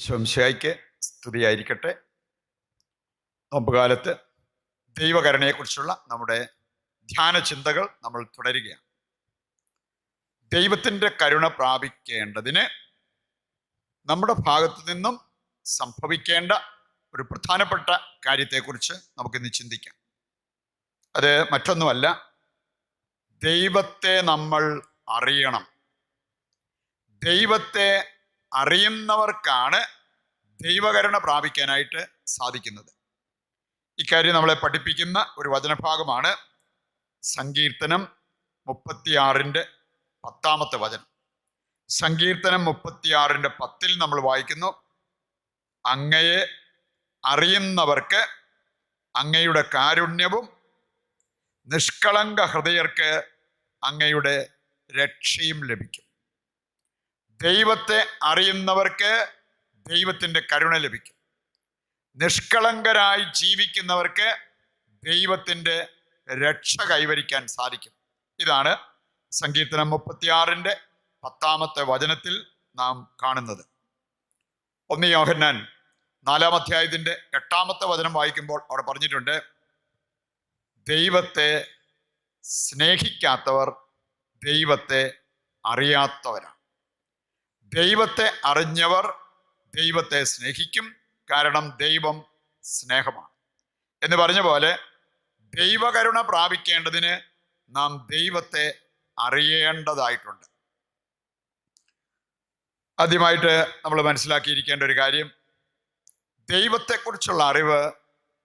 ശംശായിക്ക് സ്തുതിയായിരിക്കട്ടെ. നോമ്പുകാലത്ത് ദൈവകരണയെക്കുറിച്ചുള്ള നമ്മുടെ ധ്യാന ചിന്തകൾ നമ്മൾ തുടരുകയാണ്. ദൈവത്തിന്റെ കരുണ പ്രാപിക്കേണ്ടതിന് നമ്മുടെ ഭാഗത്തു നിന്നും സംഭവിക്കേണ്ട ഒരു പ്രധാനപ്പെട്ട കാര്യത്തെക്കുറിച്ച് നമുക്കിന്ന് ചിന്തിക്കാം. അത് മറ്റൊന്നുമല്ല ദൈവത്തെ നമ്മൾ അറിയണം. ദൈവത്തെ അറിയുന്നവർക്കാണ് ദൈവകരുണ പ്രാപിക്കാനായിട്ട് സാധിക്കുന്നത്. ഇക്കാര്യം നമ്മളെ പഠിപ്പിക്കുന്ന ഒരു വചനഭാഗമാണ് സങ്കീർത്തനം മുപ്പത്തിയാറിന്റെ പത്താമത്തെ വചനം. സങ്കീർത്തനം മുപ്പത്തിയാറിന്റെ പത്തിൽ നമ്മൾ വായിക്കുന്നു അങ്ങയെ അറിയുന്നവർക്ക് അങ്ങയുടെ കാരുണ്യവും നിഷ്കളങ്ക ഹൃദയർക്ക് അങ്ങയുടെ രക്ഷയും ലഭിക്കും. ദൈവത്തെ അറിയുന്നവർക്ക് ദൈവത്തിന്റെ കരുണ ലഭിക്കും. നിഷ്കളങ്കരായി ജീവിക്കുന്നവർക്ക് ദൈവത്തിന്റെ രക്ഷ കൈവരിക്കാൻ സാധിക്കും. ഇതാണ് സങ്കീർത്തനം മുപ്പത്തിയാറിന്റെ പത്താമത്തെ വചനത്തിൽ നാം കാണുന്നത്. ഒന്ന് യോഹന്നാൻ നാലാം അധ്യായത്തിന്റെ എട്ടാമത്തെ വചനം വായിക്കുമ്പോൾ അവിടെ പറഞ്ഞിട്ടുണ്ട് ദൈവത്തെ സ്നേഹിക്കാത്തവർ ദൈവത്തെ അറിയാത്തവരാണ്. ദൈവത്തെ അറിഞ്ഞവർ ദൈവത്തെ സ്നേഹിക്കും. കാരണം ദൈവം സ്നേഹമാണ്. എന്ന് പറഞ്ഞ പോലെ ദൈവകരുണ പ്രാപിക്കേണ്ടതിന് നാം ദൈവത്തെ അറിയേണ്ടതായിട്ടുണ്ട്. ആദ്യമായിട്ട് നമ്മൾ മനസ്സിലാക്കിയിരിക്കേണ്ട ഒരു കാര്യം ദൈവത്തെക്കുറിച്ചുള്ള അറിവ്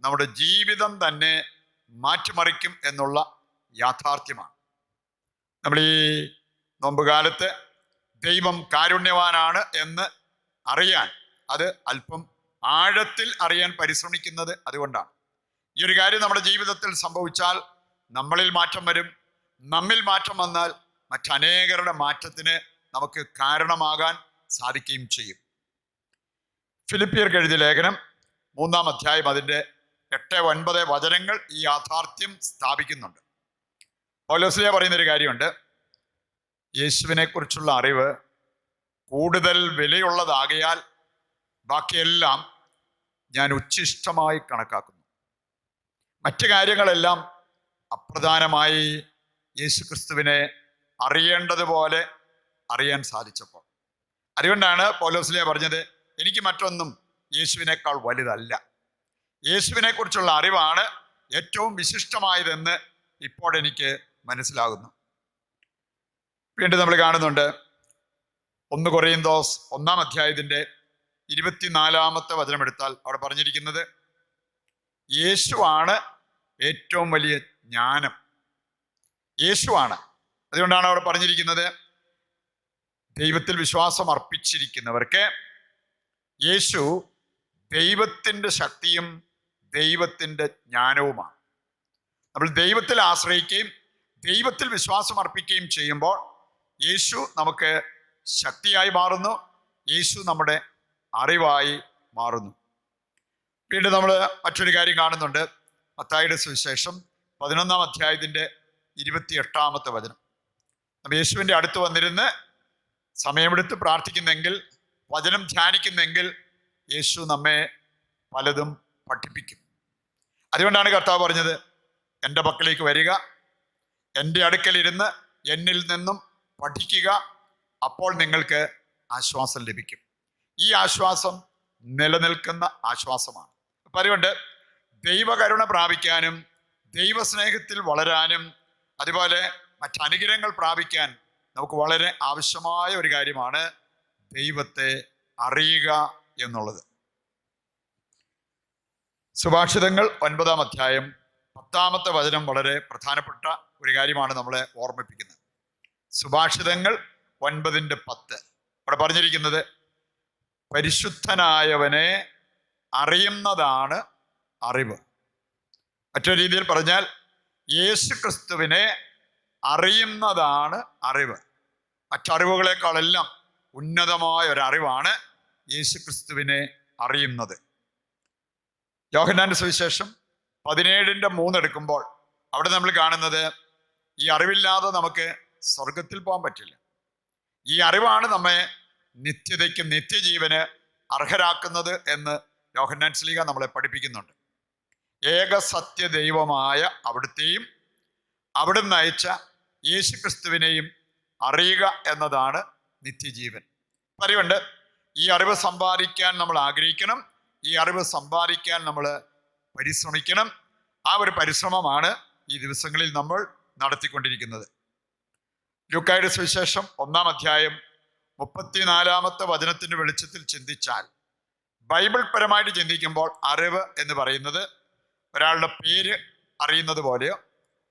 നമ്മുടെ ജീവിതം തന്നെ മാറ്റിമറിക്കും എന്നുള്ള യാഥാർത്ഥ്യമാണ്. നമ്മൾ ഈ നോമ്പുകാലത്ത് ദൈവം കാരുണ്യവാനാണ് എന്ന് അറിയാൻ അത് അല്പം ആഴത്തിൽ അറിയാൻ പരിശ്രമിക്കുന്നത് അതുകൊണ്ടാണ്. ഈ ഒരു കാര്യം നമ്മുടെ ജീവിതത്തിൽ സംഭവിച്ചാൽ നമ്മളിൽ മാറ്റം വരും നമ്മിൽ മാറ്റം വന്നാൽ മറ്റനേകരുടെ മാറ്റത്തിന് നമുക്ക് കാരണമാകാൻ സാധിക്കുകയും ചെയ്യും. ഫിലിപ്പിയർക്ക് എഴുതിയ ലേഖനം മൂന്നാം അധ്യായം അതിന്റെ എട്ട് ഒൻപത് വചനങ്ങൾ ഈ യാഥാർത്ഥ്യം സ്ഥാപിക്കുന്നുണ്ട്. പൗലോസിലെ പറയുന്നൊരു കാര്യമുണ്ട് യേശുവിനെ കുറിച്ചുള്ള അറിവ് കൂടുതൽ വിലയുള്ളതാകയാൽ ബാക്കിയെല്ലാം ഞാൻ ഉച്ഛിഷ്ടമായി കണക്കാക്കുന്നു. മറ്റു കാര്യങ്ങളെല്ലാം അപ്രധാനമായി യേശുക്രിസ്തുവിനെ അറിയേണ്ടതുപോലെ അറിയാൻ സാധിച്ചപ്പോൾ. അതുകൊണ്ടാണ് പൗലോസ്ലിയ പറഞ്ഞത് എനിക്ക് മറ്റൊന്നും യേശുവിനേക്കാൾ വലുതല്ല. യേശുവിനെക്കുറിച്ചുള്ള അറിവാണ് ഏറ്റവും വിശിഷ്ടമായതെന്ന് ഇപ്പോഴെനിക്ക് മനസ്സിലാകുന്നു. വീണ്ടും നമ്മൾ കാണുന്നുണ്ട്. ഒന്ന് ദോസ് ഒന്നാം അധ്യായത്തിന്റെ ഇരുപത്തിനാലാമത്തെ വചനമെടുത്താൽ അവിടെ പറഞ്ഞിരിക്കുന്നത് യേശുവാണ് ഏറ്റവും വലിയ ജ്ഞാനം. യേശുവാണ്. അതുകൊണ്ടാണ് അവിടെ പറഞ്ഞിരിക്കുന്നത് ദൈവത്തിൽ വിശ്വാസം അർപ്പിച്ചിരിക്കുന്നവർക്ക് യേശു ദൈവത്തിന്റെ ശക്തിയും ദൈവത്തിന്റെ ജ്ഞാനവുമാണ്. നമ്മൾ ദൈവത്തിൽ ആശ്രയിക്കുകയും ദൈവത്തിൽ വിശ്വാസം അർപ്പിക്കുകയും ചെയ്യുമ്പോൾ യേശു നമുക്ക് ശക്തിയായി മാറുന്നു. യേശു നമ്മുടെ അറിവായി മാറുന്നു. വീണ്ടും നമ്മൾ മറ്റൊരു കാര്യം കാണുന്നുണ്ട്. മത്തായിയുടെ സുവിശേഷം പതിനൊന്നാം അധ്യായത്തിന്റെ ഇരുപത്തി എട്ടാമത്തെ വചനം. അപ്പം യേശുവിന്റെ അടുത്ത് വന്നിരുന്ന് സമയമെടുത്ത് പ്രാർത്ഥിക്കുന്നെങ്കിൽ വചനം ധ്യാനിക്കുന്നെങ്കിൽ യേശു നമ്മെ പലതും പഠിപ്പിക്കും. അതുകൊണ്ടാണ് കർത്താവ് പറഞ്ഞത് എന്റെ പക്കലേക്ക് വരിക എന്റെ അടുക്കലിരുന്ന് എന്നിൽ നിന്നും പഠിക്കുക അപ്പോൾ നിങ്ങൾക്ക് ആശ്വാസം ലഭിക്കും. ഈ ആശ്വാസം നിലനിൽക്കുന്ന ആശ്വാസമാണ്. അതുകൊണ്ട് ദൈവകരുണ പ്രാപിക്കാനും ദൈവസ്നേഹത്തിൽ വളരാനും അതുപോലെ മറ്റനുഗ്രഹങ്ങൾ പ്രാപിക്കാൻ നമുക്ക് വളരെ ആവശ്യമായ ഒരു കാര്യമാണ് ദൈവത്തെ അറിയുക എന്നുള്ളത്. സുഭാഷിതങ്ങൾ ഒൻപതാം അധ്യായം പത്താമത്തെ വചനം വളരെ പ്രധാനപ്പെട്ട ഒരു കാര്യമാണ് നമ്മളെ ഓർമ്മിപ്പിക്കുന്നത്. സുഭാഷിതങ്ങൾ ഒൻപതിന്റെ പത്ത്. അവിടെ പറഞ്ഞിരിക്കുന്നത് പരിശുദ്ധനായവനെ അറിയുന്നതാണ് അറിവ്. മറ്റൊരു രീതിയിൽ പറഞ്ഞാൽ യേശു ക്രിസ്തുവിനെ അറിയുന്നതാണ് അറിവ്. മറ്ററിവുകളെക്കാളെല്ലാം ഉന്നതമായ ഒരു അറിവാണ് യേശു ക്രിസ്തുവിനെ അറിയുന്നത്. യോഹന്നാന്റെ സുവിശേഷം പതിനേഴിന്റെ മൂന്നെടുക്കുമ്പോൾ അവിടെ നമ്മൾ കാണുന്നത് ഈ അറിവില്ലാതെ നമുക്ക് സ്വർഗത്തിൽ പോകാൻ പറ്റില്ല. ഈ അറിവാണ് നമ്മെ നിത്യതയ്ക്ക് നിത്യജീവന് അർഹരാക്കുന്നത് എന്ന് യോഹന്നാൻ സ്ലീഗ നമ്മളെ പഠിപ്പിക്കുന്നുണ്ട്. ഏക സത്യ ദൈവമായ അവിടുത്തെയും അവിടുന്ന് അയച്ച യേശുക്രിസ്തുവിനെയും അറിയുക എന്നതാണ് നിത്യജീവൻ. പറയുണ്ട് ഈ അറിവ് സമ്പാദിക്കാൻ നമ്മൾ ആഗ്രഹിക്കണം ഈ അറിവ് സമ്പാദിക്കാൻ നമ്മൾ പരിശ്രമിക്കണം. ആ ഒരു പരിശ്രമമാണ് ഈ ദിവസങ്ങളിൽ നമ്മൾ നടത്തിക്കൊണ്ടിരിക്കുന്നത്. ലൂക്കായുടെ സുവിശേഷം ഒന്നാം അധ്യായം മുപ്പത്തിനാലാമത്തെ വചനത്തിന്റെ വെളിച്ചത്തിൽ ചിന്തിച്ചാൽ ബൈബിൾ പരമായിട്ട് ചിന്തിക്കുമ്പോൾ അറിവ് എന്ന് പറയുന്നത് ഒരാളുടെ പേര് അറിയുന്നത് പോലെയോ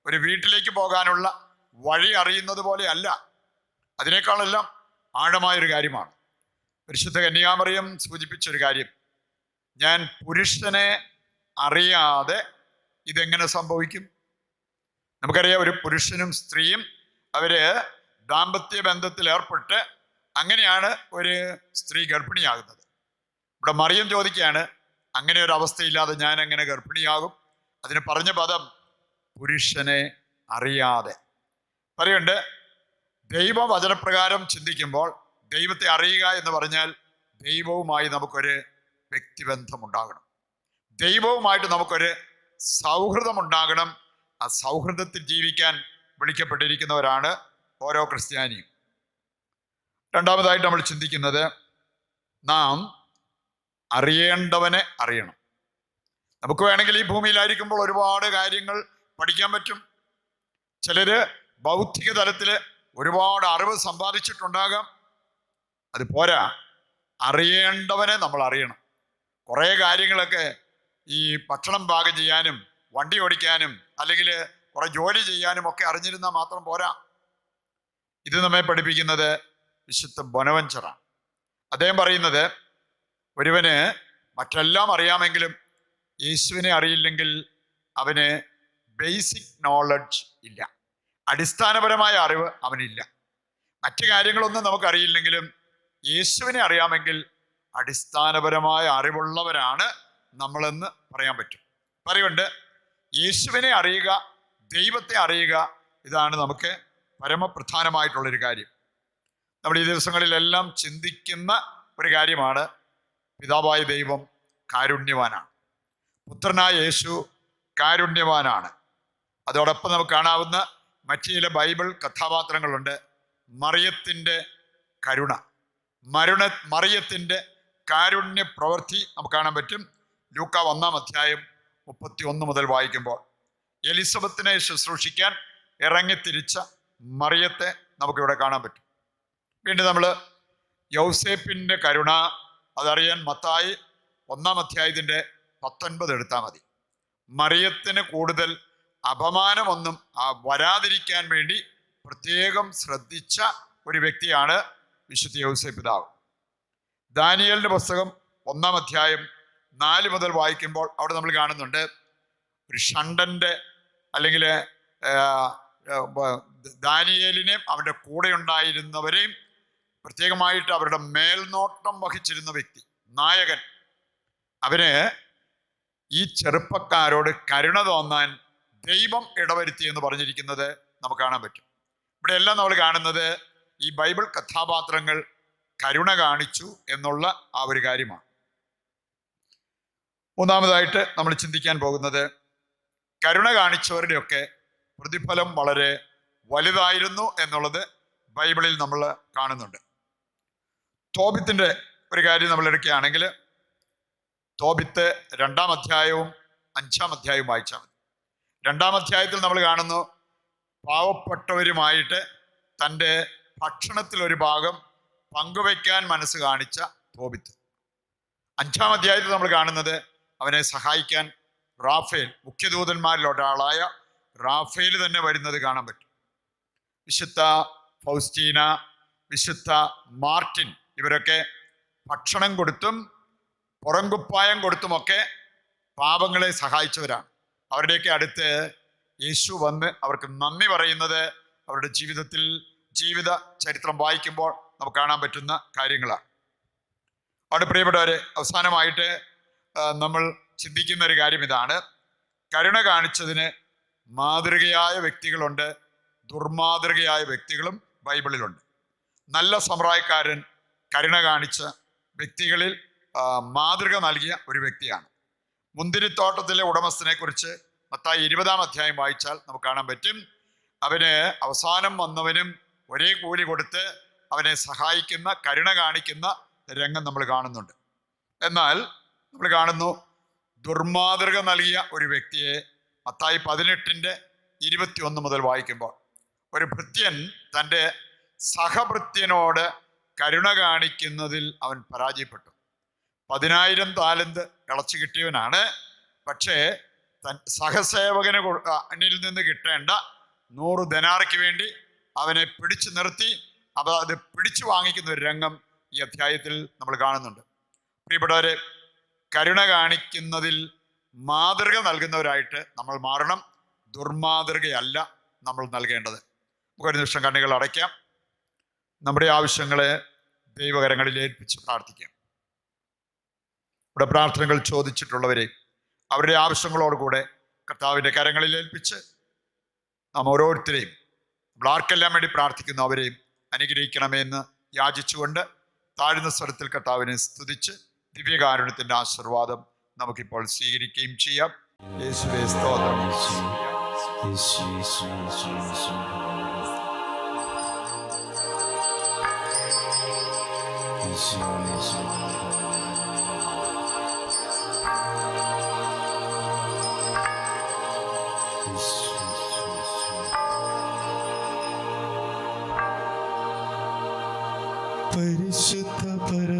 ഒരു വീട്ടിലേക്ക് പോകാനുള്ള വഴി അറിയുന്നത് പോലെ അല്ല അതിനേക്കാളെല്ലാം ആഴമായൊരു കാര്യമാണ്. പരിശുദ്ധ കന്യാമറിയം സൂചിപ്പിച്ചൊരു കാര്യം. ഞാൻ പുരുഷനെ അറിയാതെ ഇതെങ്ങനെ സംഭവിക്കും? നമുക്കറിയാം ഒരു പുരുഷനും സ്ത്രീയും അവർ ദാമ്പത്യ ബന്ധത്തിൽ ഏർപ്പെട്ട് അങ്ങനെയാണ് ഒരു സ്ത്രീ ഗർഭിണിയാകുന്നത്. ഇവിടെ മറിയം ചോദിക്കുകയാണ് അങ്ങനെ ഒരു അവസ്ഥയില്ലാതെ ഞാൻ എങ്ങനെ ഗർഭിണിയാകും? അതിന് പറഞ്ഞ പദം പുരുഷനെ അറിയാതെ. പറയുണ്ട് ദൈവവചനപ്രകാരം ചിന്തിക്കുമ്പോൾ ദൈവത്തെ അറിയുക എന്ന് പറഞ്ഞാൽ ദൈവവുമായി നമുക്കൊരു വ്യക്തിബന്ധം ഉണ്ടാകണം ദൈവവുമായിട്ട് നമുക്കൊരു സൗഹൃദം ഉണ്ടാകണം ആ സൗഹൃദത്തിൽ ജീവിക്കാൻ വിളിക്കപ്പെട്ടിരിക്കുന്നവരാണ് ഓരോ ക്രിസ്ത്യാനിയും. രണ്ടാമതായിട്ട് നമ്മൾ ചിന്തിക്കുന്നത് നാം അറിയേണ്ടവനെ അറിയണം. നമുക്ക് വേണമെങ്കിൽ ഈ ഭൂമിയിലായിരിക്കുമ്പോൾ ഒരുപാട് കാര്യങ്ങൾ പഠിക്കാൻ പറ്റും. ചിലര് ഭൗതിക തലത്തിൽ ഒരുപാട് അറിവ് സമ്പാദിച്ചിട്ടുണ്ടാകാം. അത് പോരാ. അറിയേണ്ടവനെ നമ്മൾ അറിയണം. കുറേ കാര്യങ്ങളൊക്കെ ഈ ഭക്ഷണം പാകം ചെയ്യാനും വണ്ടി ഓടിക്കാനും അല്ലെങ്കിൽ കുറെ ജോലി ചെയ്യാനും ഒക്കെ അറിഞ്ഞിരുന്നാൽ മാത്രം പോരാ. ഇത് നമ്മെ പഠിപ്പിക്കുന്നത് വിശുദ്ധ ബൊനവഞ്ചറാണ് അദ്ദേഹം പറയുന്നത് ഒരുവന് മറ്റെല്ലാം അറിയാമെങ്കിലും യേശുവിനെ അറിയില്ലെങ്കിൽ അവന് ബേസിക് നോളജ് ഇല്ല. അടിസ്ഥാനപരമായ അറിവ് അവനില്ല. മറ്റു കാര്യങ്ങളൊന്നും നമുക്കറിയില്ലെങ്കിലും യേശുവിനെ അറിയാമെങ്കിൽ അടിസ്ഥാനപരമായ അറിവുള്ളവരാണ് നമ്മളെന്ന് പറയാൻ പറ്റും. പറയുണ്ട് യേശുവിനെ അറിയുക ദൈവത്തെ അറിയുക ഇതാണ് നമുക്ക് പരമപ്രധാനമായിട്ടുള്ളൊരു കാര്യം. നമ്മൾ ഈ ദിവസങ്ങളിലെല്ലാം ചിന്തിക്കുന്ന ഒരു കാര്യമാണ് പിതാവായ ദൈവം കാരുണ്യവാനാണ്. പുത്രനായ യേശു കാരുണ്യവാനാണ്. അതോടൊപ്പം നമുക്ക് കാണാവുന്ന മറ്റു ചില ബൈബിൾ കഥാപാത്രങ്ങളുണ്ട്. മറിയത്തിന്റെ കരുണ. മരുണ മറിയത്തിന്റെ കാരുണ്യ പ്രവൃത്തി നമുക്ക് കാണാൻ പറ്റും. ലൂക്ക ഒന്നാം അധ്യായം മുപ്പത്തി ഒന്ന് മുതൽ വായിക്കുമ്പോൾ. എലിസബത്തിനെ ശുശ്രൂഷിക്കാൻ ഇറങ്ങിത്തിരിച്ച മറിയത്തെ നമുക്കിവിടെ കാണാൻ പറ്റും. വീണ്ടും നമ്മൾ യൗസേപ്പിന്റെ കരുണ അതറിയാൻ മത്തായി ഒന്നാം അധ്യായത്തിന്റെ പത്തൊൻപത് എടുത്താൽ മതി. മറിയത്തിന് കൂടുതൽ അപമാനമൊന്നും ആ വരാതിരിക്കാൻ വേണ്ടി പ്രത്യേകം ശ്രദ്ധിച്ച ഒരു വ്യക്തിയാണ് വിശുദ്ധ യൗസേ പിതാവ്. ദാനിയലിന്റെ പുസ്തകം ഒന്നാം അധ്യായം നാല് മുതൽ വായിക്കുമ്പോൾ അവിടെ നമ്മൾ കാണുന്നുണ്ട് ഒരു ഷണ്ടന്റെ അല്ലെങ്കിൽ ദാനിയേലിനെയും അവന്റെ കൂടെ ഉണ്ടായിരുന്നവരെയും പ്രത്യേകമായിട്ട് അവരുടെ മേൽനോട്ടം വഹിച്ചിരുന്ന വ്യക്തി നായകൻ. അവന് ഈ ചെറുപ്പക്കാരോട് കരുണ തോന്നാൻ ദൈവം ഇടവരുത്തി എന്ന് പറഞ്ഞിരിക്കുന്നത് നമുക്ക് കാണാൻ പറ്റും. ഇവിടെ എല്ലാം നമ്മൾ കാണുന്നത് ഈ ബൈബിൾ കഥാപാത്രങ്ങൾ കരുണ കാണിച്ചു എന്നുള്ള ആ ഒരു കാര്യമാണ്. മൂന്നാമതായിട്ട് നമ്മൾ ചിന്തിക്കാൻ പോകുന്നത് കരുണ കാണിച്ചവരുടെയൊക്കെ പ്രതിഫലം വളരെ വലുതായിരുന്നു എന്നുള്ളത് ബൈബിളിൽ നമ്മൾ കാണുന്നുണ്ട്. തോബിത്തിന്റെ ഒരു കാര്യം നമ്മൾ എടുക്കുകയാണെങ്കിൽ തോബിത്ത് രണ്ടാം അധ്യായവും അഞ്ചാം അധ്യായവും വായിച്ചാൽ മതി. രണ്ടാം അധ്യായത്തിൽ നമ്മൾ കാണുന്നു പാവപ്പെട്ടവരുമായിട്ട് തന്റെ ഭക്ഷണത്തിൽ ഒരു ഭാഗം പങ്കുവയ്ക്കാൻ മനസ്സ് കാണിച്ച തോബിത്ത്. അഞ്ചാം അധ്യായത്തിൽ നമ്മൾ കാണുന്നത് അവനെ സഹായിക്കാൻ റാഫേൽ മുഖ്യദൂതന്മാരിൽ ഒരാളായ റാഫേൽ തന്നെ വരുന്നത് കാണാൻ പറ്റും. വിശുദ്ധ ഫൗസ്റ്റീന വിശുദ്ധ മാർട്ടിൻ ഇവരൊക്കെ ഭക്ഷണം കൊടുത്തും പുറങ്കുപ്പായം കൊടുത്തുമൊക്കെ പാപങ്ങളെ സഹായിച്ചവരാണ്. അവരുടെയൊക്കെ അടുത്ത് യേശു വന്ന് അവർക്ക് നന്ദി പറയുന്നത് അവരുടെ ജീവിതത്തിൽ ജീവിത ചരിത്രം വായിക്കുമ്പോൾ നമുക്ക് കാണാൻ പറ്റുന്ന കാര്യങ്ങളാണ്. അവിടെ പ്രിയപ്പെട്ടവരെ അവസാനമായിട്ട് നമ്മൾ ചിന്തിക്കുന്ന ഒരു കാര്യം ഇതാണ്. കരുണ കാണിച്ചതിന് മാതൃകയായ വ്യക്തികളുണ്ട് ദുർമാതൃകയായ വ്യക്തികളും ബൈബിളിലുണ്ട്. നല്ല സമ്പ്രായക്കാരൻ കരുണ കാണിച്ച വ്യക്തികളിൽ മാതൃക നൽകിയ ഒരു വ്യക്തിയാണ്. മുന്തിരിത്തോട്ടത്തിലെ ഉടമസ്ഥനെ കുറിച്ച് മത്തായി ഇരുപതാം അധ്യായം വായിച്ചാൽ നമുക്ക് കാണാൻ പറ്റും. അവന് അവസാനം വന്നവനും ഒരേ കൂലി കൊടുത്ത് അവനെ സഹായിക്കുന്ന കരുണ കാണിക്കുന്ന രംഗം നമ്മൾ കാണുന്നുണ്ട്. എന്നാൽ നമ്മൾ കാണുന്നു ദുർമാതൃക നൽകിയ ഒരു വ്യക്തിയെ മത്തായി പതിനെട്ടിന്റെ ഇരുപത്തിയൊന്ന് മുതൽ വായിക്കുമ്പോൾ ഒരു ഭൃത്യൻ തന്റെ സഹഭൃത്യനോട് കരുണ കാണിക്കുന്നതിൽ അവൻ പരാജയപ്പെട്ടു. പതിനായിരം താലന്ത് ഇളച്ചു കിട്ടിയവനാണ്. പക്ഷേ തൻ സഹസേവകന് അണിൽ നിന്ന് കിട്ടേണ്ട നൂറ് ധനാറയ്ക്ക് വേണ്ടി അവനെ പിടിച്ചു നിർത്തി. അത് പിടിച്ചു വാങ്ങിക്കുന്ന ഒരു രംഗം ഈ അധ്യായത്തിൽ നമ്മൾ കാണുന്നുണ്ട്. പ്രിയപ്പെട്ടവരെ കരുണ കാണിക്കുന്നതിൽ മാതൃക നൽകുന്നവരായിട്ട് നമ്മൾ മാറണം. ദുർമാതൃകയല്ല നമ്മൾ നൽകേണ്ടത്. ഒരു നിമിഷം കണ്ണുകൾ അടയ്ക്കാം. നമ്മുടെ ആവശ്യങ്ങളെ ദൈവകരങ്ങളിൽ ഏൽപ്പിച്ച് പ്രാർത്ഥിക്കാം. ഇവിടെ പ്രാർത്ഥനകൾ ചോദിച്ചിട്ടുള്ളവരെ അവരുടെ ആവശ്യങ്ങളോടുകൂടെ കർത്താവിന്റെ കരങ്ങളിൽ ഏൽപ്പിച്ച് നാം ഓരോരുത്തരെയും നമ്മൾ ആർക്കെല്ലാം വേണ്ടി പ്രാർത്ഥിക്കുന്നു അവരെയും അനുഗ്രഹിക്കണമെന്ന് യാചിച്ചുകൊണ്ട് താഴ്ന്ന സ്വരത്തിൽ കർത്താവിനെ സ്തുതിച്ച് ദിവ്യകാരുണ്യത്തിന്റെ ആശീർവാദം നമുക്കിപ്പോൾ സ്വീകരിക്കുകയും ചെയ്യാം. യേശുവേ സ്തോത്രം. യേശു യേശു യേശു യേശു യേശു യേശു യേശു പരിശുദ്ധ പരമ